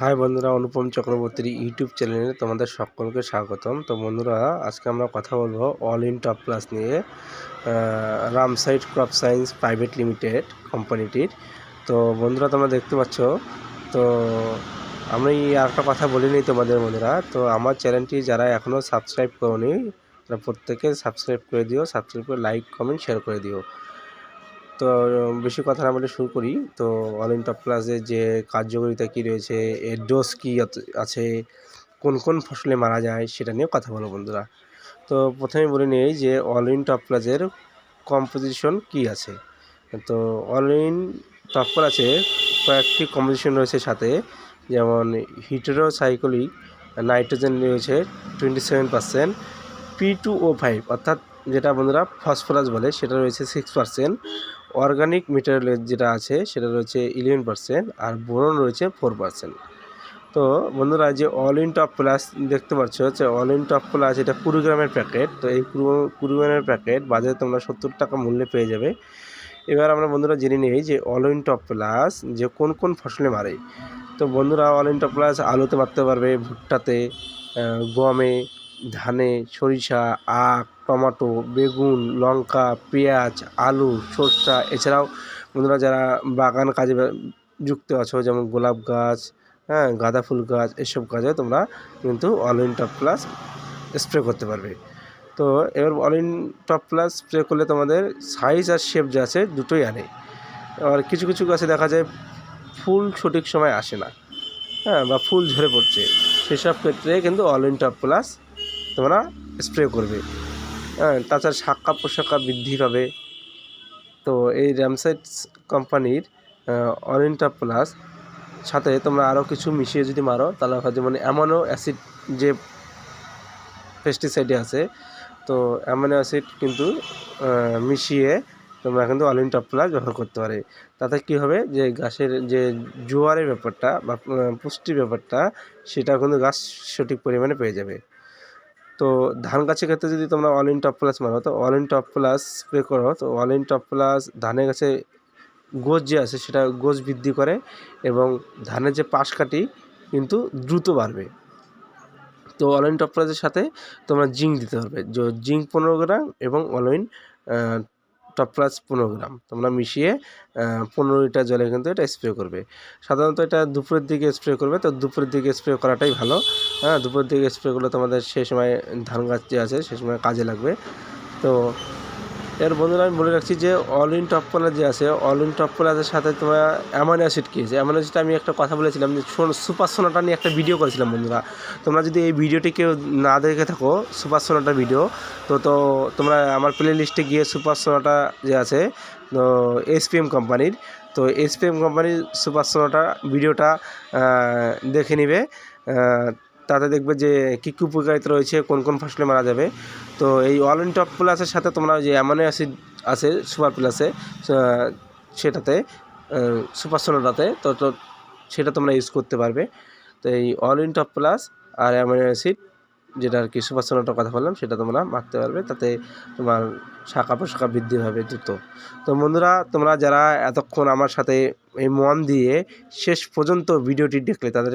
High বন্ধুরা, অনুপম চক্রবর্তীর YouTube চ্যানেলে তোমাদের সকলকে স্বাগতম। তো বন্ধুরা, আজকে আমরা কথা বলব অল ইন টপ প্লাস নিয়ে রামসাইড ক্রপ সায়েন্স প্রাইভেট লিমিটেড কোম্পানিটির তো বন্ধুরা, তোমরা দেখতে পাচ্ছ, তো আমি একটা কথা বলিনি তোমাদের বন্ধুরা। তো আমার চ্যানেলটি যারা এখনও সাবস্ক্রাইব করোনি, তারা প্রত্যেকে সাবস্ক্রাইব করে দিও, সাবস্ক্রাইব করে লাইক কমেন্ট শেয়ার করে দিও। তো বেশি কথা না বলে শুরু করি। তো অল ইন টপ প্লাসের যে কার্যকারিতা কী রয়েছে, এর ডোজ কী আছে, কোন কোন ফসলে মারা যায়, সেটা নিয়েও কথা বলো বন্ধুরা। তো প্রথমে বলে নিই যে অল ইন টপ প্লাসের কম্পোজিশন কী আছে? তো অল ইন টপ প্লাসে কয়েকটি কম্পোজিশন রয়েছে সাথে। যেমন হিটেরোসাইক্লিক নাইট্রোজেন রয়েছে twenty seven percent P two O five অর্থাৎ যেটা বন্ধুরা ফসফরাস বলে, সেটা রয়েছে সিক্স পার্সেন্ট অর্গানিক মেটেরিয়াল যেটা আছে, সেটা রয়েছে ইলেভেন পার্সেন্ট আর বোরন রয়েছে ফোর পার্সেন্ট তো বন্ধুরা যে অল ইন টপ প্লাস দেখতে পাচ্ছ, যে অল ইন টপ প্লাস এটা কুড়ি গ্রামের প্যাকেট তো এই কুড়ি গ্রামের প্যাকেট বাজারে তোমরা সত্তর টাকা মূল্যে পেয়ে যাবে। এবার আমরা বন্ধুরা জেনে নিই যে অল ইন টপ প্লাস যে কোন কোন ফসলে মারে। তো বন্ধুরা অল ইন টপ প্লাস আলুতে মারতে পারবে ভুট্টাতে গমে ধানে, সরিষা, আখ, টমাটো, বেগুন, লঙ্কা, পেঁয়াজ, আলু, সরষা। এছাড়াও বন্ধুরা যারা বাগান কাজে যুক্ত আছো, যেমন গোলাপ গাছ হ্যাঁ গাঁদা ফুল গাছ, এসব কাজে তোমরা কিন্তু all in top plus spray করতে পারবে। তো এবার all in top plus spray করলে তোমাদের সাইজ আর শেপ যে আছে, দুটোই আনে। আর কিছু কিছু গাছে দেখা যায় ফুল সঠিক সময় আসে না হ্যাঁ বা ফুল ঝরে পড়ছে। সেসব ক্ষেত্রে কিন্তু অল ইন টপ প্লাস তোমরা স্প্রে করবে। হ্যাঁ তাছাড়া শাখা পোশাকা বৃদ্ধি পাবে। তো এই র্যামসাইটস কোম্পানির অরিন্টা প্লাস সাথে তোমরা আরও কিছু মিশিয়ে যদি মারো, তাহলে হয় যেমন অ্যামানো অ্যাসিড যে পেস্টিসাইডে আছে, তো অ্যামানো অ্যাসিড কিন্তু মিশিয়ে তোমরা কিন্তু অলিন টপ প্লাস ব্যবহার করতে পারে। তাতে কী হবে যে গাছের যে জোয়ারের ব্যাপারটা বা পুষ্টির ব্যাপারটা, সেটা কিন্তু গাছ সঠিক পরিমাণে পেয়ে যাবে। তো ধান গাছের ক্ষেত্রে যদি তোমরা অল ইন টপ প্লাস মারো তো all in top plus spray করো, তো অল ইন টপ প্লাস ধানের গাছে গোছ যে আছে সেটা গোছ বৃদ্ধি করে এবং ধানের যে পাশ কাটি কিন্তু দ্রুত বাড়বে। তো অল ইন টপ প্লাসের সাথে তোমরা জিঙ্ক দিতে হবে জিঙ্ক পনেরো গ্রাম এবং অল টপ প্লাস পনেরো গ্রাম। তোমরা মিশিয়ে পনেরো লিটার জলে কিন্তু এটা স্প্রে করবে। সাধারণত এটা দুপুরের দিকে স্প্রে করবে, তো দুপুরের দিকে স্প্রে করাটাই ভালো। হ্যাঁ দুপুরের দিকে স্প্রে করলে তোমাদের সে সময় ধান গাছ যে আছে, সে সময় কাজে লাগবে। তো এর বন্ধুরা, আমি বলে রাখছি যে অল ইন টপ কলার যে আছে অল ইন টপ কলারের সাথে তোমার অ্যামাইনো অ্যাসিড কী আছে অ্যামাইনো অ্যাসিড আমি একটা কথা বলেছিলাম যে সুপার সোনাটা নিয়ে একটা ভিডিও করেছিলাম বন্ধুরা। তোমরা যদি এই ভিডিওটি কেউ না দেখে থাকো সুপার সোনাটার ভিডিও তো তো তোমরা আমার প্লে লিস্টে গিয়ে সুপার সোনাটা যে আছে, তো এসপিএম কোম্পানির তো এসপিএম কোম্পানির সুপার সোনাটা ভিডিওটা দেখে নিবে। তাতে দেখবে যে কী কী উপকারিতা রয়েছে, কোন কোন ফসলে মারা যাবে। তো এই অল ইন টপ প্লাসের সাথে তোমরা যে অ্যামানো অ্যাসিড আছে সুপার প্লাসে সেটাতে সুপার সোনাটাতে তো তো সেটা তোমরা ইউজ করতে পারবে। তো এই অল ইন টপ প্লাস আর অ্যামানো অ্যাসিড যেটা আর কি সুপার সোনাটার কথা বললাম, সেটা তোমরা মারতে পারবে। তাতে তোমার শাখা পোশাখা বৃদ্ধি হবে দ্রুত। তো বন্ধুরা, তোমরা যারা এতক্ষণ আমার সাথে এই মন দিয়ে শেষ পর্যন্ত ভিডিওটি দেখলে, তাদের